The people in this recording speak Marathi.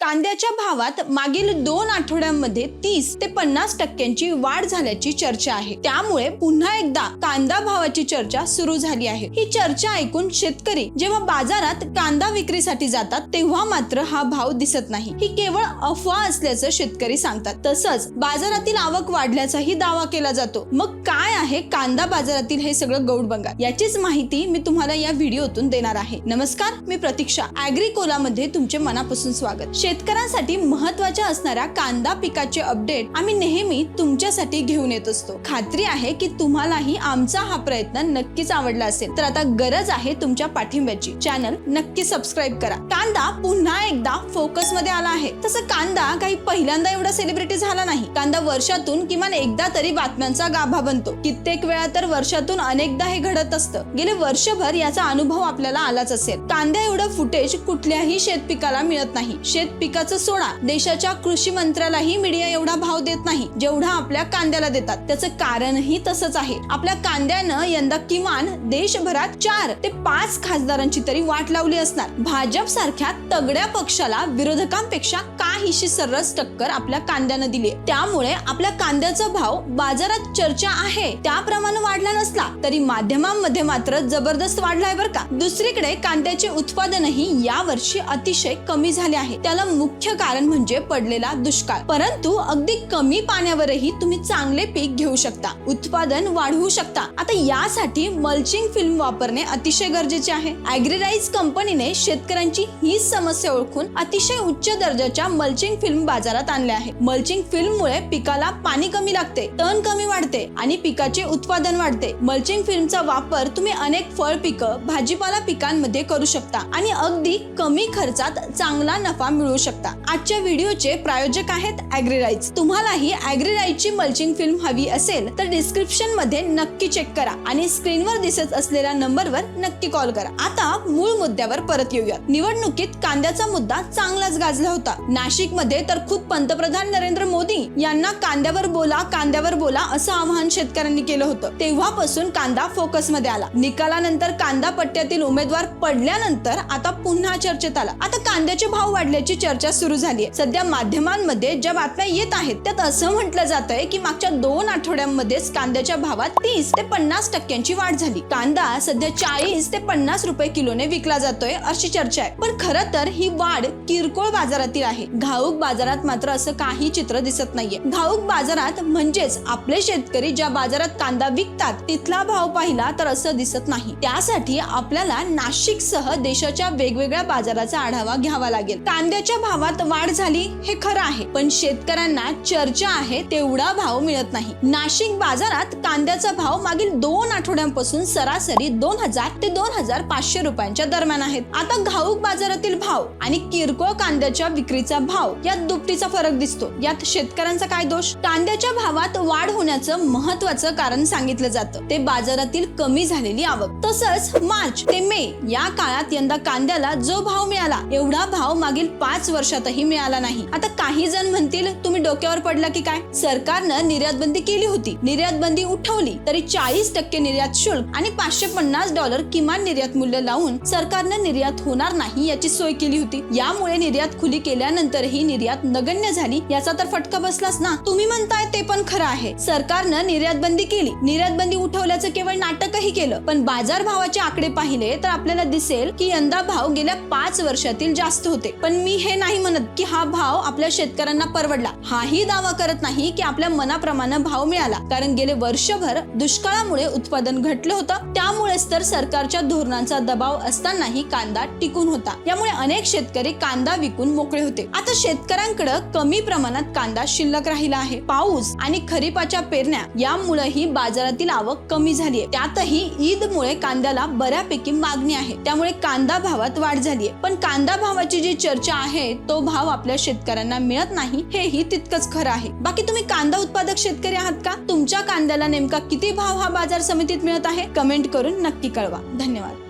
कांद्याच्या भावात मागील दोन आठवड्यांमध्ये तीस ते पन्नास टक्क्यांची वाढ झाल्याची चर्चा आहे. त्यामुळे पुन्हा एकदा कांदा भावाची चर्चा सुरू झाली आहे. ही चर्चा ऐकून शेतकरी जेव्हा बाजारात कांदा विक्रीसाठी जातात तेव्हा मात्र हा भाव दिसत नाही. ही केवळ अफवा असल्याचं शेतकरी सांगतात. तसंच बाजारातील आवक वाढल्याचाही दावा केला जातो. मग काय आहे कांदा बाजारातील हे सगळं गौड बंगाल? याचीच माहिती मी तुम्हाला या व्हिडिओतून देणार आहे. नमस्कार मी प्रतीक्षा. अॅग्रिकोला मध्ये तुमचे मनापासून स्वागत. शेतकऱ्यांसाठी महत्त्वाच्या असणाऱ्या कांदा पिकाचे अपडेट आम्ही नेहमी तुमच्यासाठी घेऊन येत असतो. खात्री आहे की तुम्हालाही आमचा हा प्रयत्न नक्कीच आवडला असेल. तर आता गरज आहे तुमच्या पाठिंब्याची. चॅनल नक्की सबस्क्राईब करा. कांदा पुन्हा एकदा फोकसमध्ये आला आहे. तसं कांदा काही पहिल्यांदा एवढा सेलिब्रिटी झाला नाही. कांदा वर्षातून किमान एकदा तरी बातम्यांचा गाभा बनतो. कित्येक वेळा तर वर्षातून अनेकदा हे घडत असतं. गेले वर्षभर याचा अनुभव आपल्याला आलाच असेल. कांद्या एवढं फुटेज कुठल्याही शेत पिकाला मिळत नाही. शेत पिकाचं सोडा देशाच्या कृषी मंत्र्यालाही मीडिया एवढा भाव देत नाही जेवढा आपल्या कांद्याला देतात. त्याचं कारणही तसंच आहे. आपल्या कांद्यानं यंदा किमान देशभरात चार ते पाच खासदारांची तरी वाट लावली असणार. भाजप सारख्या तगड्या पक्षाला विरोधकांपेक्षा काहीशी सर्रास टक्कर आपल्या कांद्यानं दिली त्यामुळे आपल्या कांद्याचा भाव बाजारात चर्चा आहे. त्याप्रमाणे वाढला नसला तरी माध्यमांमध्ये मात्र जबरदस्त वाढलाय बरं का. दुसरीकडे कांद्याचे उत्पादनही या वर्षी अतिशय कमी झाले आहे. त्याला मुख्य कारण म्हणजे पडलेला दुष्काळ. परंतु अगदी कमी पाण्यावरही तुम्ही चांगले पीक घेऊ शकता. उत्पादन वाढवू शकता. आता यासाठी मल्चिंग फिल्म वापरणे अतिशय गरजेचे आहे. अॅग्रिराईज कंपनीने शेतकऱ्यांची हीच समस्या ओळखून अतिशय उच्च दर्जाच्या मल्चिंग फिल्म बाजारात आणल्या आहे. मल्चिंग फिल्म मुळे पिकाला पाणी कमी लागते तण कमी वाढते आणि पिकाचे उत्पादन वाढते. मल्चिंग फिल्मचा वापर तुम्ही अनेक फळ पिकं भाजीपाला पिकांमध्ये करू शकता आणि अगदी कमी खर्चात चांगला नफा मिळू शकता. आजच्या व्हिडिओचे प्रायोजक आहेत अॅग्रिराईज तुम्हालाही अॅग्रिराईजची मल्चिंग फिल्म हवी असेल तर डिस्क्रिप्शनमध्ये नक्की चेक करा आणि स्क्रीनवर दिसत असलेल्या नंबरवर नक्की कॉल करा. आता मूळ मुद्द्यावर परत येऊयात. निवडणुकीत कांद्याचा मुद्दा चांगलाच गाजला होता. नाशिकमध्ये तर खुद पंतप्रधान नरेंद्र मोदी यांना कांद्यावर बोला कांद्यावर बोला असं आवाहन शेतकऱ्यांनी केलं होतं. तेव्हापासून कांदा फोकसमध्ये आला. निकालानंतर कांदा पट्ट्यातील उमेदवार पडल्यानंतर आता पुन्हा चर्चेत आला. आता कांद्याचे भाव वाढल्याची चर्चा चर्चा सुरू झाली आहे. सध्या माध्यमांमध्ये ज्या बातम्या येत आहेत त्यात असं म्हटलं जात आहे की मागच्या दोन आठवड्यांमध्येच कांद्याच्या भावात तीस ते पन्नास टक्क्यांची वाढ झाली. कांदा सध्या चाळीस ते पन्नास रुपये किलोने विकला जातोय अशी चर्चा आहे. पण खरं तर ही वाढ किरकोळ बाजारातील आहे. घाऊक बाजारात मात्र असं काही चित्र दिसत नाहीये. घाऊक बाजारात म्हणजेच आपले शेतकरी ज्या बाजारात कांदा विकतात तिथला भाव पाहिला तर असं दिसत नाही. त्यासाठी आपल्याला नाशिक सह देशाच्या वेगवेगळ्या बाजाराचा आढावा घ्यावा लागेल. कांद्याच्या भावात वाढ झाली हे खरं आहे. पण शेतकऱ्यांना चर्चा आहे तेवढा भाव मिळत नाही. नाशिक बाजारात कांद्याचा भाव मागील दोन आठवड्यांपासून सरासरी दोन हजार ते दोन हजार पाचशे रुपयांच्या दरम्यान आहेत. आता घाऊक बाजारातील भाव आणि किरकोळ कांद्याच्या विक्रीचा भाव यात दुपटीचा फरक दिसतो. यात शेतकऱ्यांचा काय दोष? कांद्याच्या भावात वाढ होण्याचं महत्वाचं कारण सांगितलं जातं. ते बाजारातील कमी झालेली आवक. तसंच मार्च ते मे या काळात यंदा कांद्याला जो भाव मिळाला एवढा भाव मागील पाच वर्षातही मिळाला नाही. आता काही जण म्हणतील तुम्ही डोक्यावर पडला की काय? सरकारनं निर्यात बंदी केली होती. निर्यात बंदी उठवली तरी चाळीस टक्के निर्यात शुल्क आणि पाचशे पन्नास डॉलर किमान निर्यात मूल्य लावून सरकारनं निर्यात होणार नाही याची सोय केली होती. यामुळे निर्यात खुली केल्यानंतरही निर्यात नगण्य झाली याचा तर फटका बसलाच ना. तुम्ही म्हणताय ते पण खरं आहे. सरकारनं निर्यात बंदी केली. निर्यात बंदी उठवल्याचं केवळ नाटकही केलं. पण बाजार भावाचे आकडे पाहिले तर आपल्याला दिसेल की यंदा भाव गेल्या पाच वर्षातील जास्त होते. पण मी हे हे नाही म्हणत की हा भाव आपल्या शेतकऱ्यांना परवडला. हाही दावा करत नाही की आपल्या मनाप्रमाणे भाव मिळाला. कारण गेले वर्षभर दुष्काळामुळे उत्पादन घटलं होतं. त्यामुळेच तर सरकारच्या धोरणांचा दबाव असतानाही कांदा टिकून होता. यामुळे अनेक शेतकरी कांदा विकून मोकळे होते. आता शेतकऱ्यांकडे कमी प्रमाणात कांदा शिल्लक राहिला आहे. पाऊस आणि खरीपाच्या पेरण्या यामुळेही बाजारातील आवक कमी झालीये. त्यातही ईदमुळे कांद्याला बऱ्यापैकी मागणी आहे. त्यामुळे कांदा भावात वाढ झालीये. पण कांदा भावाची जी चर्चा आहे आहे तो भाव आपल्या शेतकऱ्यांना मिळत नाही हेही तितकंच खरं आहे. बाकी तुम्ही कांदा उत्पादक शेतकरी आहात का? तुमच्या कांद्याला नेमका किती भाव हा बाजार समितीत मिळत आहे? कमेंट करून नक्की कळवा. धन्यवाद.